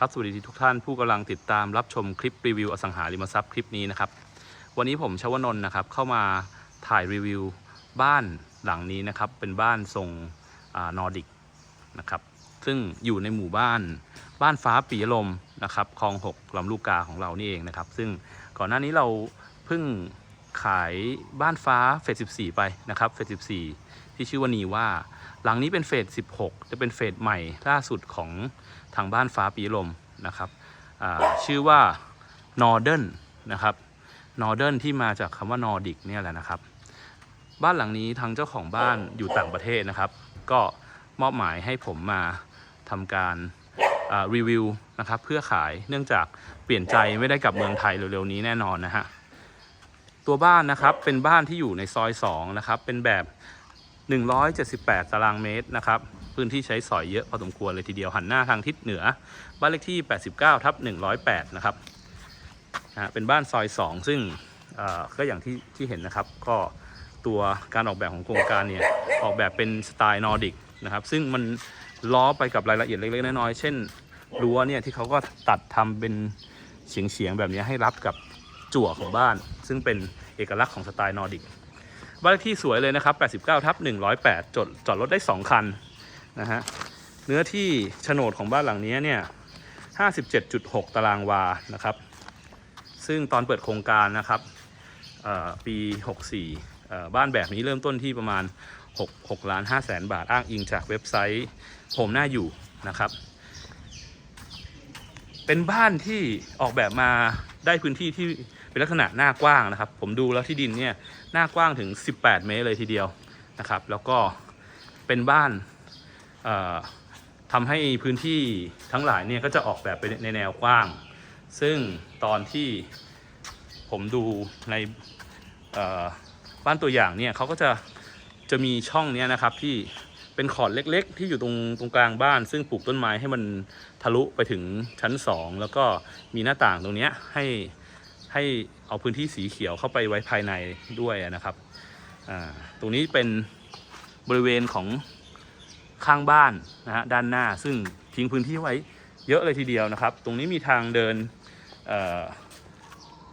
ครับสวัสดีทุกท่านผู้กำลังติดตามรับชมคลิปรีวิวอสังหาริมทรัพย์คลิปนี้นะครับ วันนี้ผมชวนนท์นะครับเข้ามาถ่ายรีวิวบ้านหลังนี้นะครับ เป็นบ้านทรงนอร์ดิกนะครับ ซึ่งอยู่ในหมู่บ้านบ้านฟ้าปียลมนะครับคลองหกลำลูกกาของเรานี่เองนะครับ ซึ่งก่อนหน้านี้เราเพิ่ง ขายบ้านฟ้าเฟส14 ไปนะครับเฟส14 ที่ชื่อว่านีว่า หลังนี้เป็นเฟส16 จะเป็นเฟสใหม่ล่าสุดของทางบ้านฟ้าปีลมนะครับชื่อว่า Northern นะครับ Northern ที่มาจากคำว่า Nordic เนี่ยแหละนะครับ บ้านหลังนี้ทางเจ้าของบ้านอยู่ต่างประเทศนะครับ ก็มอบหมายให้ผมมาทำการรีวิวนะครับเพื่อขายเนื่องจากเปลี่ยนใจไม่ได้กลับเมืองไทยเร็วๆนี้แน่นอนนะฮะ ตัวบ้านนะครับเป็นบ้านที่อยู่ในซอย2นะครับเป็นแบบ 178 ตารางเมตรนะครับพื้นที่ใช้สอยเยอะพอสมควรเลยทีเดียวหันหน้าทางทิศเหนือ บ้านเลขที่ 89ทับ108 นะครับนะเป็นบ้านซอย 2 ซึ่งก็อย่างที่ที่เห็นนะครับ ก็ตัวการออกแบบของโครงการเนี่ยออกแบบเป็นสไตล์นอร์ดิกนะครับซึ่งมันล้อไปกับรายละเอียดเล็กๆน้อยๆเช่นรั้วเนี่ยที่เขาก็ตัดทำเป็นเฉียงๆแบบนี้ให้รับกับ จั่วของบ้าน ซึ่งเป็นเอกลักษณ์ของสไตล์นอร์ดิกบ้านเลขที่สวยเลยนะครับ 89 ทับ 108จอดจอดรถได้ 2 คันนะฮะเนื้อที่โฉนดของบ้านหลังนี้เนี่ย 57.6 ตารางวานะครับ ซึ่งตอนเปิดโครงการนะครับปี 64 บ้านแบบนี้เริ่มต้นที่ประมาณ 6 6ล้าน5แสนบาทอ้างอิงจากเว็บไซต์ผมหน้าอยู่นะครับ เป็นบ้านที่ออกแบบมาได้พื้นที่ที่ เป็นลักษณะหน้ากว้างนะครับ ผมดูแล้วที่ดินเนี่ยหน้ากว้างถึง 18 เมตรเลยทีเดียวนะครับ แล้วก็เป็นบ้านทำให้พื้นที่ทั้งหลายเนี่ยก็จะออกแบบไปในแนวกว้าง ซึ่งตอนที่ผมดูในบ้านตัวอย่างเนี่ยเขาก็จะจะมีช่องเนี้ยนะครับที่เป็นขอดเล็กๆ ที่อยู่ตรงตรงกลางบ้าน ซึ่งปลูกต้นไม้ให้มันทะลุไปถึงชั้น 2 แล้วก็มีหน้าต่างตรงเนี้ยให้ ให้เอาพื้นที่สีเขียวเข้าไปไว้ภายในด้วยนะครับตรงนี้เป็นบริเวณของข้างบ้านนะฮะด้านหน้าซึ่งทิ้งพื้นที่ไว้เยอะเลยทีเดียวนะครับ ตรงนี้มีทางเดิน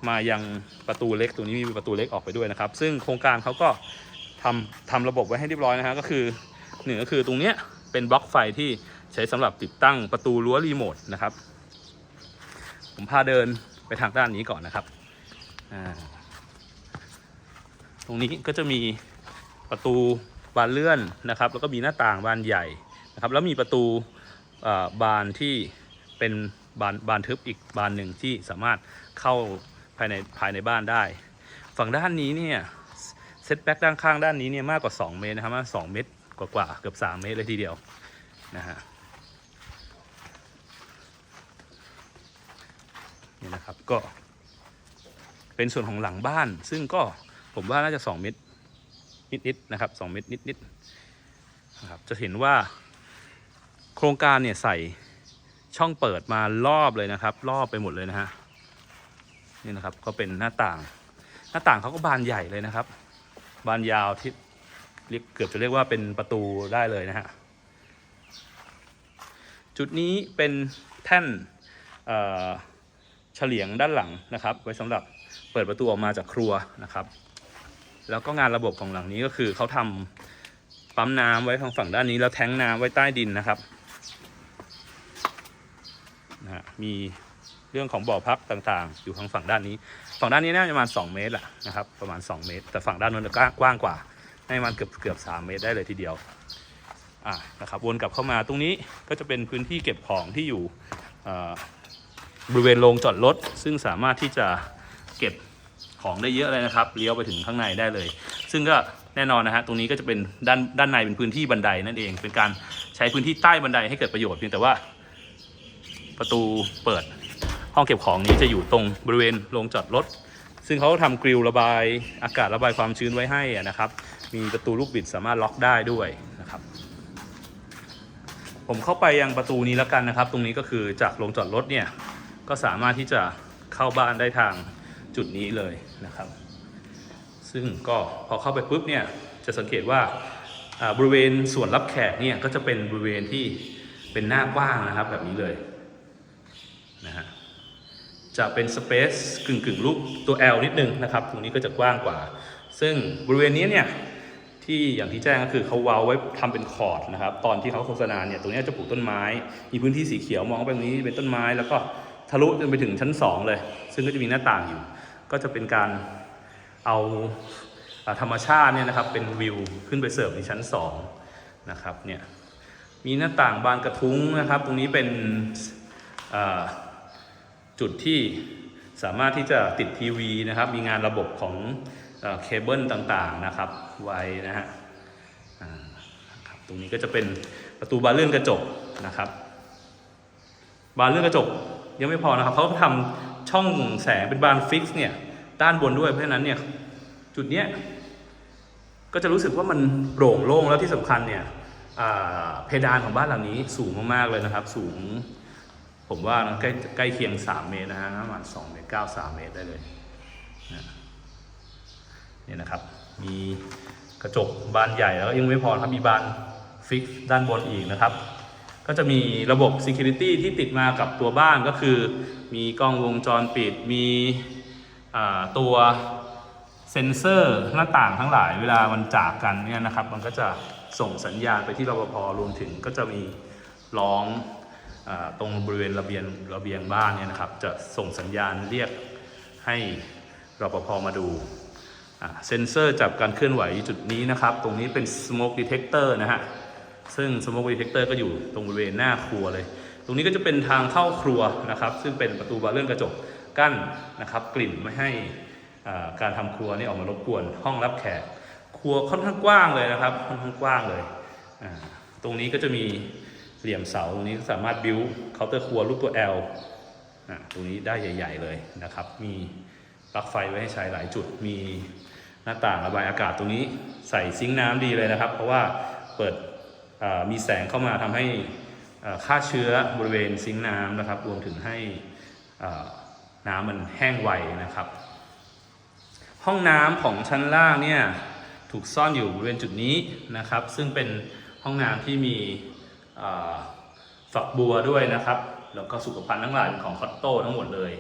มายังประตูเล็กตรงนี้มีประตูเล็กออกไปด้วยนะครับ ซึ่งโครงการเขาก็ทำทำระบบไว้ให้เรียบร้อยนะฮะก็คือหนึ่งก็คือตรงนี้เป็นบล็อกไฟที่ใช้สำหรับติดตั้งประตูรั้วรีโมทนะครับ ผมพาเดิน ไปทางด้านนี้ก่อนนะครับ ตรงนี้ก็จะมีประตูบานเลื่อนนะครับ แล้วก็มีหน้าต่างบานใหญ่นะครับ แล้วมีประตูบานที่เป็นบานบานทึบอีกบานหนึ่งที่สามารถเข้าภายในภายในบ้านได้ ฝั่งด้านนี้เนี่ยเซตแบ็กด้านข้างด้านนี้เนี่ยมากกว่า 2 เมตรนะครับมากสองเมตรกว่าๆเกือบ 3 เมตรเลยทีเดียวนะฮะ นี่นะครับก็ เป็นส่วนของหลังบ้าน ซึ่งก็ผมว่าน่าจะ 2 เมตรนิดๆนะครับ 2 เมตรนิดๆนะครับจะเห็นว่าโครงการเนี่ยใส่ช่องเปิดมารอบเลยนะครับ รอบไปหมดเลยนะฮะนี่นะครับก็เป็นหน้าต่าง หน้าต่างเขาก็บานใหญ่เลยนะครับ บานยาวที่เรียกเกือบจะเรียกว่าเป็นประตูได้เลยนะฮะจุดนี้เป็นแท่นเอ่อ ฉลียงด้านหลังนะครับ ไว้สำหรับเปิดประตูออกมาจากครัวนะครับ แล้วก็งานระบบของหลังนี้ก็คือเขาทำปั๊มน้ำไว้ทางฝั่งด้านนี้ แล้วแทงน้ำไว้ใต้ดินนะครับนะฮะมีเรื่องของบ่อพักต่างๆ อยู่ทางฝั่งด้านนี้ ฝั่งด้านนี้น่าจะประมาณ 2 เมตรแหละนะครับ ประมาณ 2 เมตร แต่ฝั่งด้านนู้นจะกว้างกว่า ให้มันเกือบเกือบ3เมตรได้เลยทีเดียว อ่า นะครับ วนกลับเข้ามา ตรงนี้ก็จะเป็นพื้นที่เก็บของที่อยู่อ่อ บริเวณโรงจอดรถซึ่งสามารถที่จะเก็บของได้เยอะเลยนะครับ เลี้ยวไปถึงข้างในได้เลย ซึ่งก็แน่นอนนะฮะตรงนี้ก็จะเป็นด้านด้านในเป็นพื้นที่บันไดนั่นเอง เป็นการใช้พื้นที่ใต้บันไดให้เกิดประโยชน์เพียงแต่ว่า ประตูเปิดห้องเก็บของนี้จะอยู่ตรงบริเวณโรงจอดรถซึ่งเขาทำกริลระบายอากาศระบายความชื้นไว้ให้นะครับ มีประตูลูกบิดสามารถล็อกได้ด้วยนะครับ ผมเข้าไปยังประตูนี้แล้วกันนะครับ ตรงนี้ก็คือจากโรงจอดรถเนี่ย ก็สามารถที่จะเข้าบ้านได้ทางจุดนี้เลยนะครับ ซึ่งก็พอเข้าไปปุ๊บเนี่ยจะสังเกตว่าบริเวณส่วนรับแขกเนี่ยก็จะเป็นบริเวณที่เป็นหน้ากว้างนะครับแบบนี้เลยนะฮะจะเป็นสเปซกึ่งกึ่งรูปตัว L นิดนึงนะครับ ตรงนี้ก็จะกว้างกว่า ซึ่งบริเวณนี้เนี่ยที่อย่างที่แจ้งก็คือเขาเว้าไว้ทำเป็นคอร์ดนะครับ ตอนที่เขาโฆษณาเนี่ยตรงนี้จะปลูกต้นไม้ มีพื้นที่สีเขียวมองไปตรงนี้เป็นต้นไม้แล้วก็ ทะลุจนไปถึงชั้น 2 เลย ซึ่งก็จะมีหน้าต่างอยู่ ก็จะเป็นการเอาอธรรมชาติเนี่ยนะครับเป็นวิวขึ้นไปเสิร์ฟในชั้น 2 นะครับเนี่ยมีหน้าต่างบานกระทุ้งนะครับ ตรงนี้เป็นจุดที่สามารถที่จะติดทีวีนะครับ มีงานระบบของเคเบิลต่างๆนะครับไว้นะฮะตรงนี้ก็จะเป็นประตูบานเลื่อนกระจกนะครับ บานเลื่อนกระจก ยังไม่พอนะครับเขาก็ทำช่องแสงเป็นบานฟิกซ์เนี่ยด้านบนด้วยเพราะฉะนั้นเนี่ยจุดเนี้ยก็จะรู้สึกว่ามันโปร่งโล่งแล้วที่สำคัญเนี่ยเพดานของบ้านหลังนี้สูงมากๆเลยนะครับ สูง ผมว่านะใกล้ใกล้เคียง 3 เมตรนะฮะประมาณ2เมตร9 3 เมตรได้เลยนะเนี่ยนะครับ มีกระจกบานใหญ่แล้วก็ยังไม่พอนะครับมีบานฟิกด้านบนอีกนะครับ ก็จะมีระบบ Security ที่ติดมากับตัวบ้านก็คือ มีกล้องวงจรปิด มีตัวเซ็นเซอร์หน้าต่างทั้งหลายเวลามันจากกันเนี่ยนะครับ มันก็จะส่งสัญญาณไปที่รปภรวมถึงก็จะมีร้องอตรงบริเวณระเบียงระเบียงบ้านเนี่ยนะครับ จะส่งสัญญาณเรียกให้รปภมาดูเซ็นเซอร์จับการเคลื่อนไหวจุดนี้นะครับ ตรงนี้เป็น smoke detector นะฮะ ซึ่ง smoke detector ก็อยู่ตรงบริเวณหน้าครัวเลย ตรงนี้ก็จะเป็นทางเข้าครัวนะครับ ซึ่งเป็นประตูบานเลื่อนกระจกกั้นนะครับกลิ่นไม่ให้การทำครัวนี่ออกมารบกวนห้องรับแขก ครัวค่อนข้างกว้างเลยนะครับค่อนข้างกว้างเลยตรงนี้ก็จะมีเหลี่ยมเสาตรงนี้สามารถบิวเคาน์เตอร์ครัวรูปตัว L อะตรงนี้ได้ใหญ่ ๆ เลยนะครับ มีปลั๊กไฟไว้ให้ใช้หลายจุด มีหน้าต่างระบายอากาศตรงนี้ใส่ซิงค์น้ำดีเลยนะครับ เพราะว่าเปิด มีแสงเข้ามาทำให้ฆ่าเชื้อบริเวณซิงน้ำนะครับ รวมถึงให้น้ำมันแห้งไวนะครับ ห้องน้ำของชั้นล่างเนี่ยถูกซ่อนอยู่บริเวณจุดนี้นะครับ ซึ่งเป็นห้องน้ำที่มีฝักบัวด้วยนะครับ แล้วก็สุขภัณฑ์ทั้งหลายเป็นของคอตโต้ทั้งหมดเลย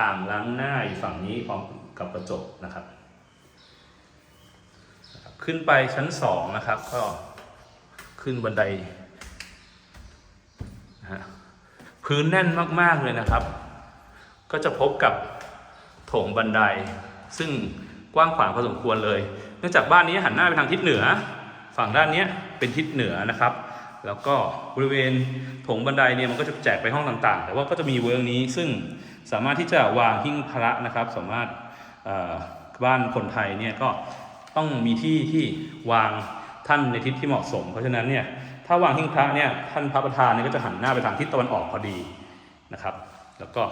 อ่างล้างหน้าอยู่ฝั่งนี้พร้อมกับกระจกนะครับนะครับขึ้นไปชั้นสองนะครับก็ ขึ้นบันไดนะฮะพื้นแน่นมากๆเลยนะครับ ก็จะพบกับโถงบันได ซึ่งกว้างขวางพอสมควรเลย เนื่องจากบ้านนี้หันหน้าไปทางทิศเหนือ ฝั่งด้านนี้เป็นทิศเหนือนะครับ แล้วก็บริเวณโถงบันไดเนี่ยมันก็จะแจกไปห้องต่างๆ แต่ว่าก็จะมีเวิร์กนี้ซึ่งสามารถที่จะวางหิ้งพระนะครับ สามารถบ้านคนไทยเนี่ยก็ต้องมีที่ที่วาง ท่านในทิศที่เหมาะสม เพราะฉะนั้นเนี่ยถ้าวางหิ้งพระเนี่ยท่านพระประธานเนี่ยก็จะหันหน้าไปทางทิศตะวันออกพอดีนะครับ แล้วก็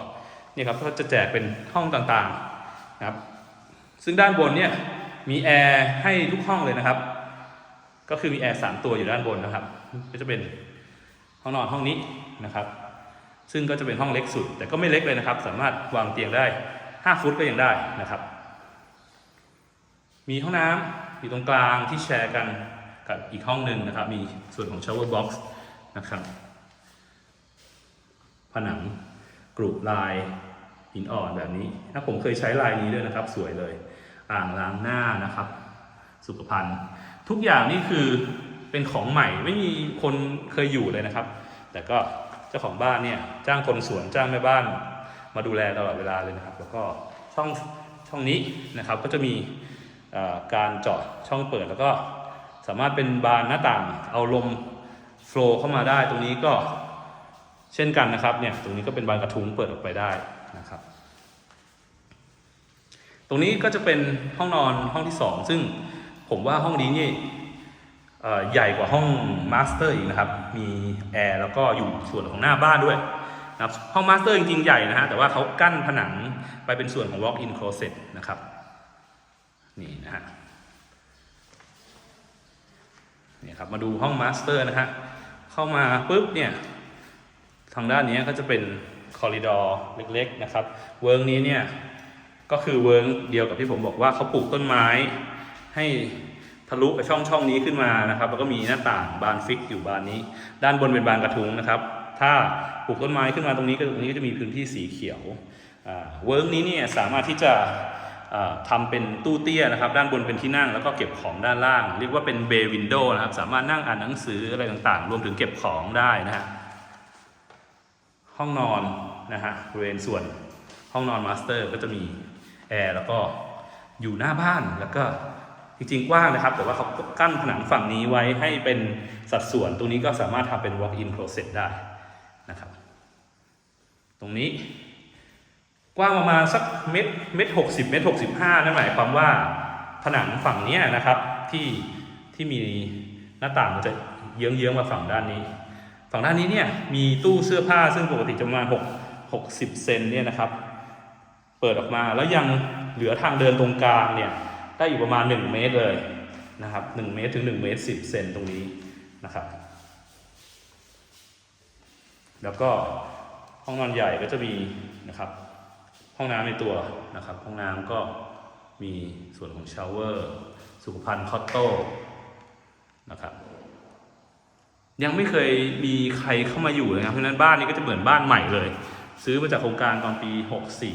เนี่ยครับก็จะแจกเป็นห้องต่างๆนะครับ ซึ่งด้านบนเนี่ยมีแอร์ให้ทุกห้องเลยนะครับ ก็คือมีแอร์สามตัวอยู่ด้านบนนะครับ ก็จะเป็นห้องนอนห้องนี้นะครับ ซึ่งก็จะเป็นห้องเล็กสุด แต่ก็ไม่เล็กเลยนะครับ สามารถวางเตียงได้ 5 ฟุตก็ยังได้นะครับ มีห้องน้ำอยู่ตรงกลางที่แชร์กัน กับอีกห้องหนึ่งนะครับ มีส่วนของ shower box นะครับ ผนังกรุลายหินอ่อนแบบนี้ถ้าผมเคยใช้ลายนี้ด้วยนะครับ สวยเลย อ่างล้างหน้านะครับ สุขภัณฑ์ ทุกอย่างนี่คือเป็นของใหม่ไม่มีคนเคยอยู่เลยนะครับ แต่ก็เจ้าของบ้านเนี่ยจ้างคนสวนจ้างแม่บ้าน มาดูแลตลอดเวลาเลยนะครับ แล้วก็ช่องช่องนี้นะครับก็จะมีการเจาะช่องเปิดแล้วก็ สามารถเป็นบานหน้าต่างเอาลมโฟลว์เข้ามาได้ตรงนี้ก็เช่นกันนะครับเนี่ยตรงนี้ก็เป็นบานกระทุ้งเปิดออกไปได้นะครับ ตรงนี้ก็จะเป็นห้องนอนห้องที่สองซึ่งผมว่าห้องนี้นี่ใหญ่กว่าห้องมาสเตอร์อีกนะครับ มีแอร์แล้วก็อยู่ส่วนของหน้าบ้านด้วยนะครับห้องมาสเตอร์จริงๆใหญ่นะฮะแต่ว่าเขากั้นผนังไปเป็นส่วนของ walk-in closet นะครับ นี่นะฮะ นี่ครับมาดูห้องมาสเตอร์นะฮะเข้ามาปุ๊บเนี่ยทางด้านนี้ก็จะเป็นคอริดอร์เล็กๆนะครับเวิร์กนี้เนี่ยก็คือเวิร์กเดียวกับที่ผมบอกว่าเขาปลูกต้นไม้ให้ทะลุไปช่องช่องนี้ขึ้นมานะครับ แล้วก็มีหน้าต่างบานฟิกอยู่บานนี้ ด้านบนเป็นบานกระทุงนะครับ ถ้าปลูกต้นไม้ขึ้นมาตรงนี้ก็ตรงนี้ก็จะมีพื้นที่สีเขียวเวิร์กนี้เนี่ยสามารถที่จะ อ่าทำเป็นตู้เตี้ยนะครับ ด้านบนเป็นที่นั่งแล้วก็เก็บของด้านล่าง เรียกว่าเป็นเบย์วินโดว์นะครับ สามารถนั่งอ่านหนังสืออะไรต่างๆ รวมถึงเก็บของได้นะฮะห้องนอนนะฮะบริเวณส่วนห้องนอนมาสเตอร์ก็จะมีแอร์แล้วก็อยู่หน้าบ้านแล้วก็จริงๆกว้างนะครับ แต่ว่าเขากั้นผนังฝั่งนี้ไว้ให้เป็นสัดส่วน ตรงนี้ก็สามารถทำเป็น walk-in closet ได้นะครับ ตรงนี้ ว้างประมาณสักเมตรเมตรหกสิบเมตรหกสิบห้านั่นหมายความว่าผนังฝั่งนี้นะครับที่ที่มีหน้าต่างมันจะเยื้องๆมาฝั่งด้านนี้ ฝั่งด้านนี้เนี่ยมีตู้เสื้อผ้าซึ่งปกติจะประมาณ6 60เซนเนี่ยนะครับ เปิดออกมาแล้วยังเหลือทางเดินตรงกลางเนี่ยได้อยู่ประมาณ 1 เมตรเลยนะครับ1เมตรถึง 1 เมตร 10 เซนตรงนี้นะครับ แล้วก็ห้องนอนใหญ่ก็จะมีนะครับ ห้องน้ำในตัวนะครับ ห้องน้ำก็มีส่วนของชาวเวอร์ สุขภัณฑ์คอตโต้นะครับยังไม่เคยมีใครเข้ามาอยู่เลยครับเพราะฉะนั้นบ้านนี้ก็จะเหมือนบ้านใหม่เลย ซื้อมาจากโครงการตอนปี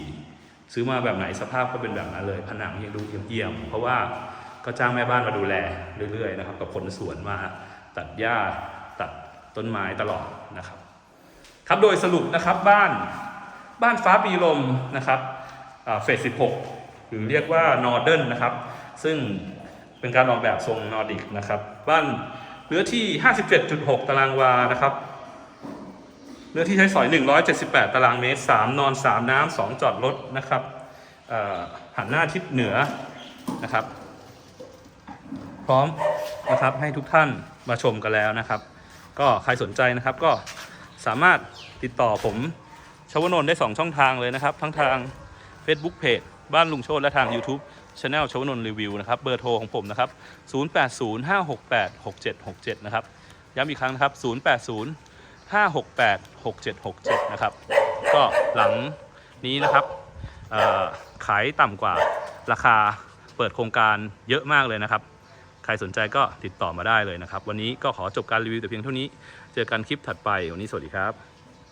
64 ซื้อมาแบบไหนสภาพก็เป็นแบบนั้นเลย ผนังยังดูเยี่ยมๆเพราะว่าก็จ้างแม่บ้านมาดูแลเรื่อยๆนะครับ กับคนสวนมาตัดหญ้าตัดต้นไม้ตลอดนะครับ ครับโดยสรุปนะครับบ้าน บ้านฟ้าปีลมนะครับเฟส 16 หรือเรียกว่านอร์เดิร์นนะครับ ซึ่งเป็นการออกแบบทรงนอร์ดิกนะครับ บ้านเนื้อที่ 57.6 ตารางวานะครับ เนื้อที่ใช้สอย 178 ตารางเมตร 3 นอน 3 น้ำ 2 จอดรถนะครับหันหน้าทิศเหนือนะครับ พร้อมนะครับให้ทุกท่านมาชมกันแล้วนะครับ ก็ใครสนใจนะครับก็สามารถติดต่อผม ชวนนท์ได้ 2 ช่องทางเลยนะครับ ทั้งทาง Facebook Page บ้านลุงโชตและทาง YouTube Channel ชวนนท์รีวิวนะครับ เบอร์โทรของผมนะครับ 0805686767 นะครับ ย้ำอีกครั้งนะครับ 0805686767 นะครับ ก็หลังนี้นะครับขายต่ำกว่าราคาเปิดโครงการเยอะมากเลยนะครับ ใครสนใจก็ติดต่อมาได้เลยนะครับ วันนี้ก็ขอจบการรีวิวแต่เพียงเท่านี้ เจอกันคลิปถัดไป วันนี้สวัสดีครับ